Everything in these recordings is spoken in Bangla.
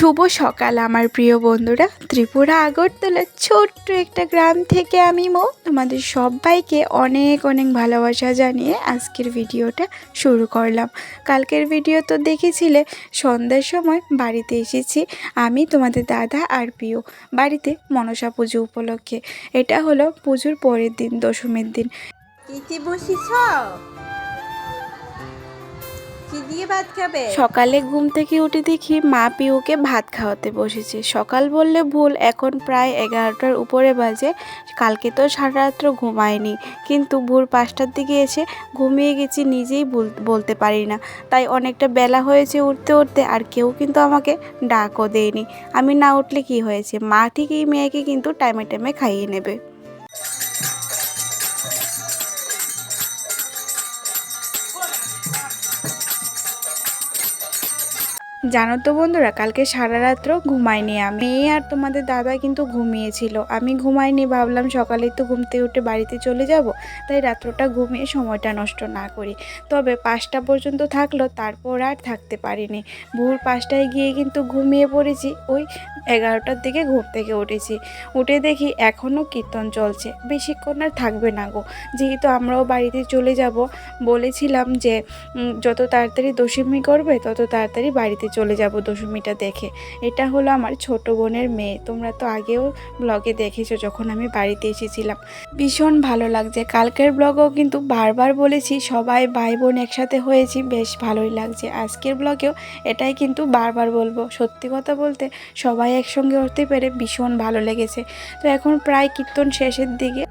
শুভ সকাল, আমার প্রিয় বন্ধুরা। ত্রিপুরা আগরতলা ছোট্ট একটা গ্রাম থেকে আমি মো। তোমাদের সবাইকে অনেক অনেক ভালোবাসা জানিয়ে আজকের ভিডিওটা শুরু করলাম। কালকের ভিডিও তো দেখেছিলে, সন্ধ্যার সময় বাড়িতে এসেছি আমি, তোমাদের দাদা আর প্রিয়। বাড়িতে মনসা পুজো উপলক্ষে। এটা হলো পুজোর পরের দিন, দশমীর দিন। কিতে বসিস কি দিয়ে ভাত খাবে? সকালে ঘুম থেকে উঠে দেখি মা পিউকে ভাত খাওয়াতে বসেছে। সকাল বললে ভুল, এখন প্রায় এগারোটার উপরে বাজে। কালকে তো সারা রাত্র ঘুমায়নি, কিন্তু ভোর পাঁচটার দিকে এসে ঘুমিয়ে গেছি, নিজেই বল- বলতে পারি না। তাই অনেকটা বেলা হয়েছে উঠতে উঠতে, আর কেউ কিন্তু আমাকে ডাকও দেয়নি। আমি না উঠলে কি হয়েছে? মা ঠিকই মেয়েকে কিন্তু টাইমে টাইমে খাইয়ে নেবে। জানো তো বন্ধুরা, কালকে সারা রাত্র ঘুমাইনি আমি। মেয়ে আর তোমাদের দাদা কিন্তু ঘুমিয়েছিল। আমি ঘুমাইনি, ভাবলাম সকালে তো ঘুমতে উঠে বাড়িতে চলে যাব, তাই রাত্রটা ঘুমিয়ে সময়টা নষ্ট না করি। তবে পাঁচটা পর্যন্ত থাকল, তারপর আর থাকতে পারিনি। ভোর পাঁচটায় গিয়ে কিন্তু ঘুমিয়ে পড়েছি, ওই এগারোটার দিকে ঘুম থেকে উঠেছি। উঠে দেখি এখনও কীর্তন চলছে, বেশিক্ষণ আর থাকবে না গো। যেহেতু আমরাও বাড়িতে চলে যাব, বলেছিলাম যে যত তাড়াতাড়ি দশমী করবে, তত তাড়াতাড়ি বাড়িতে চলে যাব, দশমীটা দেখে। এটা হলো আমার ছোট বোনের মেয়ে। তোমরা তো আগেও ব্লগে দেখেছ যখন আমি বাড়িতে এসেছিলাম। ভীষণ ভালো লাগছে। কালকের ব্লগেও কিন্তু বারবার বলেছি, সবাই ভাই বোন একসাথে হয়েছি, বেশ ভালোই লাগছে। আজকের ব্লগেও এটাই কিন্তু বারবার বলব। সত্যি কথা বলতে সবাই একসঙ্গে হতে পেরে ভীষণ ভালো লেগেছে। তো এখন প্রায় কীর্তন শেষের দিকে।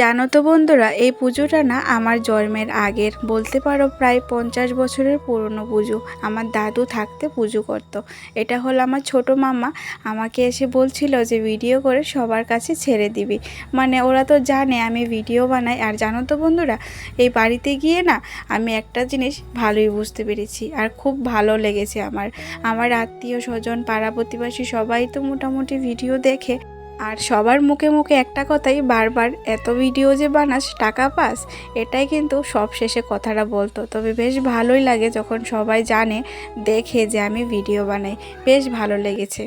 জানো তো বন্ধুরা, এই পুজোটা না আমার জন্মের আগের। বলতে পারো প্রায় পঞ্চাশ বছরের পুরনো পুজো। আমার দাদু থাকতে পুজো করতো। এটা হলো আমার ছোট মামা আমাকে এসে বলছিল যে, ভিডিও করে সবার কাছে ছেড়ে দিবি। মানে ওরা তো জানে আমি ভিডিও বানাই। আর জানো তো বন্ধুরা, এই বাড়িতে গিয়ে না আমি একটা জিনিস ভালোই বুঝতে পেরেছি আর খুব ভালো লেগেছে আমার। আমার আত্মীয় স্বজন, পাড়া প্রতিবেশী সবাই তো মোটামুটি ভিডিও দেখে আর সবার মুখে মুখে একটা কথাই বারবার, এত ভিডিও যে বানাস, টাকা পাস? এটাই কিন্তু সব শেষে কথাটা বলতো। তবে বেশ ভালোই লাগে যখন সবাই জানে, দেখে যে আমি ভিডিও বানাই। বেশ ভালো লেগেছে।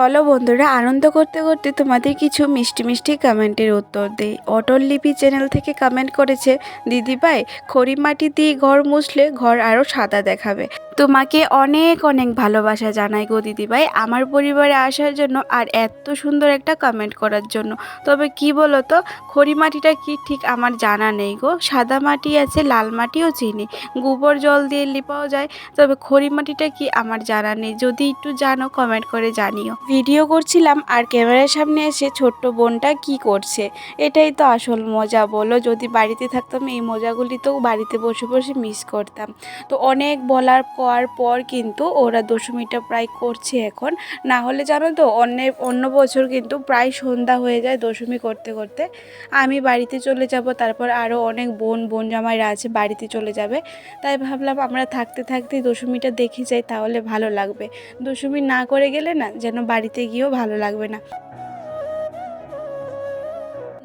চলো বন্ধুরা, আনন্দ করতে করতে তোমাদের কিছু মিষ্টি মিষ্টি কমেন্টের উত্তর দেই। অটল লিপি চ্যানেল থেকে কমেন্ট করেছে দিদিভাই খড়ি মাটি দিয়ে ঘর মুছলে ঘর আরও সাদা দেখাবে। তোমাকে অনেক অনেক ভালোবাসা জানাই গো দিদিভাই আমার পরিবারে আসার জন্য আর এত সুন্দর একটা কমেন্ট করার জন্য। তবে কি বলো তো খড়ি মাটিটা কি ঠিক আমার জানা নেই গো। সাদা মাটি আছে, লাল মাটিও চিনি। গোবর জল দিয়ে লিপাও যায়, তবে খড়ি মাটিটা কি আমার জানা নেই। যদি একটু জানো কমেন্ট করে জানিও। ভিডিও করছিলাম আর ক্যামেরার সামনে এসে ছোট্ট বোনটা কি করছে? এটাই তো আসল মজা বলো। যদি বাড়িতে থাকতাম, এই মজাগুলি তো বাড়িতে বসে বসে মিস করতাম। তো অনেক বলার পর পর কিন্তু ওরা দশমীটা প্রায় করছে এখন। না হলে জানো তো, অন্য অন্য বছর কিন্তু প্রায় সন্ধ্যা হয়ে যায় দশমী করতে করতে। আমি বাড়িতে চলে যাব, তারপর আরও অনেক বোন বোন জামাইরা আছে, বাড়িতে চলে যাবে। তাই ভাবলাম আমরা থাকতে থাকতে দশমীটা দেখে যাই, তাহলে ভালো লাগবে। দশমী না করে গেলে না, যেন বাড়িতে গিয়েও ভালো লাগবে না।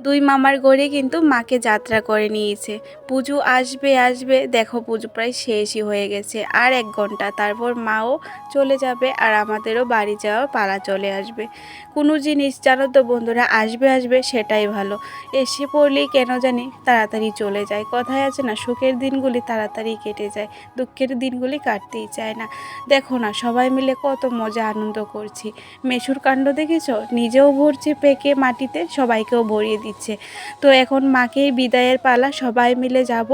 দুই মামার গড়ে কিন্তু মাকে যাত্রা করে নিয়েছে। পুজো আসবে আসবে, দেখো পুজো প্রায় শেষই হয়ে গেছে। আর এক ঘণ্টা, তারপর মাও চলে যাবে আর আমাদেরও বাড়ি যাওয়ার পালা চলে আসবে। কোনো জিনিস জানো তো বন্ধুরা, আসবে আসবে সেটাই ভালো। এসে পড়লেই কেন জানি তাড়াতাড়ি চলে যায়। কথায় আছে না, সুখের দিনগুলি তাড়াতাড়ি কেটে যায়, দুঃখের দিনগুলি কাটতেই চায় না। দেখো না, সবাই মিলে কত মজা আনন্দ করছি। মেশুর কাণ্ড দেখেছ? নিজেও ভরছে পেকে মাটিতে, সবাইকেও ভরিয়ে দিচ্ছে। তো এখন মাকে বিদায়ের পালা সবাই মিলে যাব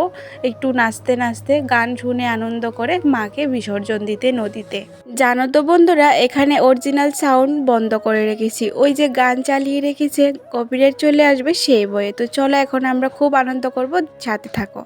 একটু নাচতে নাচতে, গান শুনে আনন্দ করে মাকে বিসর্জন দিতে নদীতে। জানো তো বন্ধুরা, এখানে অরিজিনাল সাউন্ড বন্ধ করে রেখেছি। ওই যে গান চালিয়ে রেখেছে কপিরাইট চলে আসবে সেই বইয়ে। তো চলো এখন আমরা খুব আনন্দ করব, সাথে থাকো।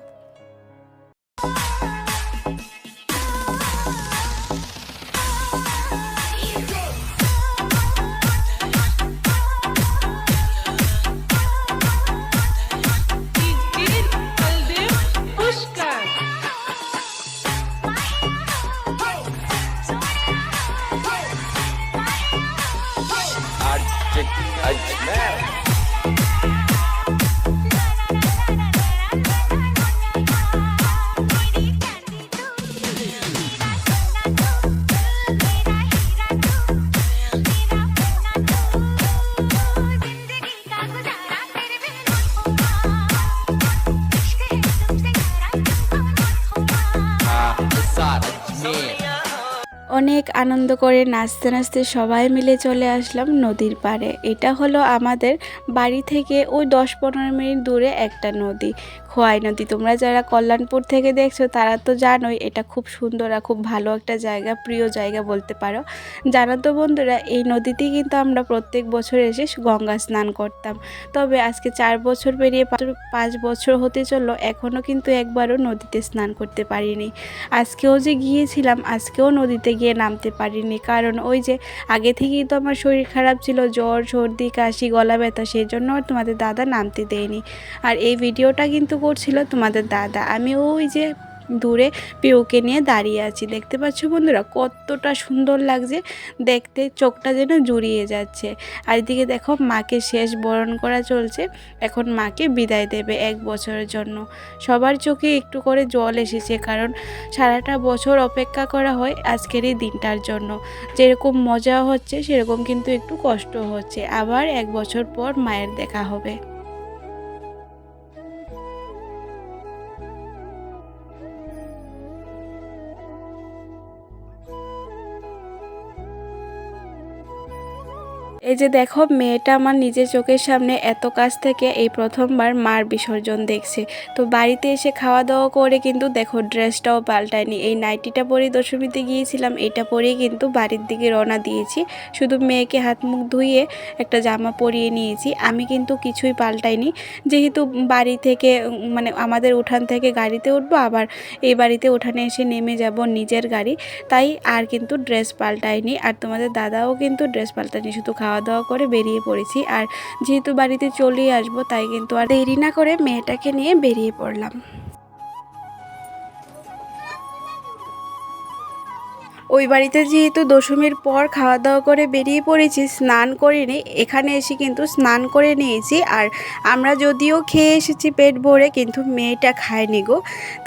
অনেক আনন্দ করে নাচতে নাচতে সবাই মিলে চলে আসলাম নদীর পাড়ে। এটা হলো আমাদের বাড়ি থেকে ওই দশ পনেরো মিনিট দূরে একটা নদী। খোয়াই নদী তোমরা যারা কল্যাণপুর থেকে দেখছ, তারা তো জানোই এটা খুব সুন্দর আর খুব ভালো একটা জায়গা, প্রিয় জায়গা বলতে পারো। জানো তো বন্ধুরা, এই নদীতেই কিন্তু আমরা প্রত্যেক বছর এসে গঙ্গা স্নান করতাম। তবে আজকে চার বছর পেরিয়ে পাঁচ- বছর হতে চলল এখনও কিন্তু একবারও নদীতে স্নান করতে পারিনি। আজকেও যে গিয়েছিলাম, আজকেও নদীতে গিয়ে নামতে পারিনি। কারণ ওই যে আগে থেকেই তো আমার শরীর খারাপ ছিল, জ্বর, সর্দি, কাশি, গলা ব্যথা, সেই জন্য তোমাদের দাদা নামতে দেয়নি। আর এই ভিডিওটা কিন্তু করছিল তোমাদের দাদা। আমি ওই যে দূরে পেউকে নিয়ে দাঁড়িয়ে আছি। দেখতে পাচ্ছ বন্ধুরা, কতটা সুন্দর লাগছে দেখতে, চোখটা যেন জুড়িয়ে যাচ্ছে। আর এদিকে দেখো, মাকে শেষ বরণ করা চলছে। এখন মাকে বিদায় দেবে এক বছরের জন্য। সবার চোখে একটু করে জল এসেছে, কারণ সারাটা বছর অপেক্ষা করা হয় আজকের এই দিনটার জন্য। যেরকম মজা হচ্ছে, সেরকম কিন্তু একটু কষ্ট হচ্ছে। আবার এক বছর পর মায়ের দেখা হবে। এই যে দেখো, মেয়েটা আমার নিজের চোখের সামনে এত কাছ থেকে এই প্রথমবার মার বিসর্জন দেখছে। তো বাড়িতে এসে খাওয়া দাওয়া করে কিন্তু দেখো, ড্রেসটাও পাল্টায়নি। এই নাইটিটা পরেই দশমীতে গিয়েছিলাম এটা পরেই কিন্তু বাড়ির দিকে রওনা দিয়েছি। শুধু মেয়েকে হাত মুখ ধুইয়ে একটা জামা পরিয়ে নিয়েছি। আমি কিন্তু কিছুই পাল্টাইনি। যেহেতু বাড়ি থেকে মানে আমাদের উঠান থেকে গাড়িতে উঠবো, আবার এই বাড়িতে উঠানে এসে নেমে যাব নিজের গাড়ি। তাই আর কিন্তু ড্রেস পাল্টাইনি। আর তোমাদের দাদাও কিন্তু ড্রেস পাল্টায়নি, শুধু খাওয়া দাওয়া করে বেরিয়ে পড়েছি। আর যেহেতু বাড়িতে চলেই আসব, তাই কিন্তু আর দেরি না করে মেয়েটাকে নিয়ে বেরিয়ে পড়লাম। ওই বাড়িতে যেহেতু দশমীর পর খাওয়া দাওয়া করে বেরিয়ে পড়েছি, স্নান করিনি, এখানে এসে কিন্তু স্নান করে নিয়েছি। আর আমরা যদিও খেয়ে এসেছি পেট ভরে, কিন্তু মেয়েটা খায়নি গো।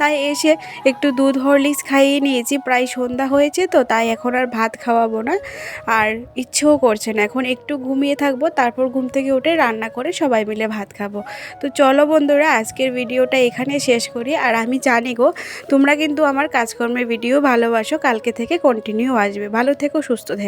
তাই এসে একটু দুধ হরলিক্স খাইয়ে নিয়েছি, প্রায় সন্ধ্যা হয়েছে তো, তাই এখন আর ভাত খাওয়াবো না। আর ইচ্ছেও করছে না, এখন একটু ঘুমিয়ে থাকব, তারপর ঘুম থেকে উঠে রান্না করে সবাই মিলে ভাত খাব। তো চলো বন্ধুরা, আজকের ভিডিওটা এখানে শেষ করি। আর আমি জানি গো, তোমরা কিন্তু আমার কাজকর্মের ভিডিও ভালোবাসো, কালকে থেকে কন্টিনিউ আসবে। ভালো থেকো সুস্থ থেকো।